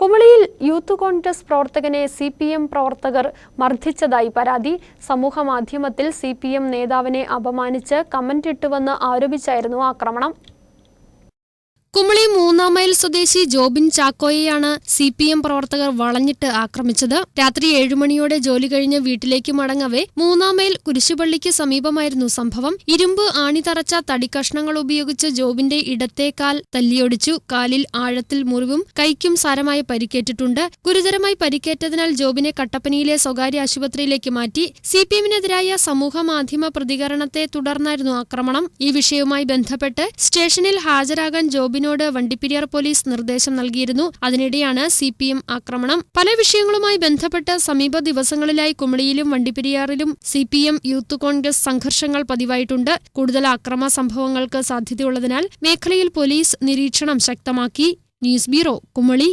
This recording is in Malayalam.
കുമളിയിൽ യൂത്ത് കോൺഗ്രസ് പ്രവർത്തകനെ സി പി എം പ്രവർത്തകർ മർദ്ദിച്ചതായി പരാതി. സമൂഹമാധ്യമത്തിൽ സി പി എം നേതാവിനെ അപമാനിച്ച് കമന്റിട്ടുവെന്ന് ആരോപിച്ചായിരുന്നു ആക്രമണം. കുമളി മൂന്നാം മൈൽ സ്വദേശി ജോബിൻ ചാക്കോയെയാണ് സി പി എം പ്രവർത്തകർ വളഞ്ഞിട്ട് ആക്രമിച്ചത്. രാത്രി ഏഴുമണിയോടെ ജോലി കഴിഞ്ഞ് വീട്ടിലേക്ക് മടങ്ങവേ മൂന്നാം മൈൽ കുരിശുപള്ളിക്ക് സമീപമായിരുന്നു സംഭവം. ഇരുമ്പ് ആണി തറച്ച തടിക്കഷ്ണങ്ങൾ ഉപയോഗിച്ച് ജോബിന്റെ ഇടത്തേക്കാൽ കാൽ തല്ലിയൊടിച്ചു. കാലിൽ ആഴത്തിൽ മുറിവും കൈക്കും സാരമായി പരിക്കേറ്റിട്ടുണ്ട്. ഗുരുതരമായി പരിക്കേറ്റതിനാൽ ജോബിനെ കട്ടപ്പനയിലെ സ്വകാര്യ ആശുപത്രിയിലേക്ക് മാറ്റി. സി പി എമ്മിനെതിരായ സമൂഹ മാധ്യമ പ്രതികരണത്തെ തുടർന്നായിരുന്നു ആക്രമണം. ഈ വിഷയവുമായി ബന്ധപ്പെട്ട് സ്റ്റേഷനിൽ ഹാജരാകാൻ ജോബിനോട് വണ്ടിപ്പെരിയാർ പോലീസ് നിർദ്ദേശം നൽകിയിരുന്നു. അതിനിടെയാണ് സി ആക്രമണം. പല വിഷയങ്ങളുമായി ബന്ധപ്പെട്ട് സമീപ ദിവസങ്ങളിലായി കുമളിയിലും വണ്ടിപ്പെരിയാറിലും C P M youth Congress സംഘർഷങ്ങൾ പതിവായിട്ടുണ്ട്. കൂടുതൽ അക്രമ സംഭവങ്ങൾക്ക് സാധ്യതയുള്ളതിനാൽ മേഖലയിൽ പോലീസ് നിരീക്ഷണം ശക്തമാക്കി. News bureau Kumily.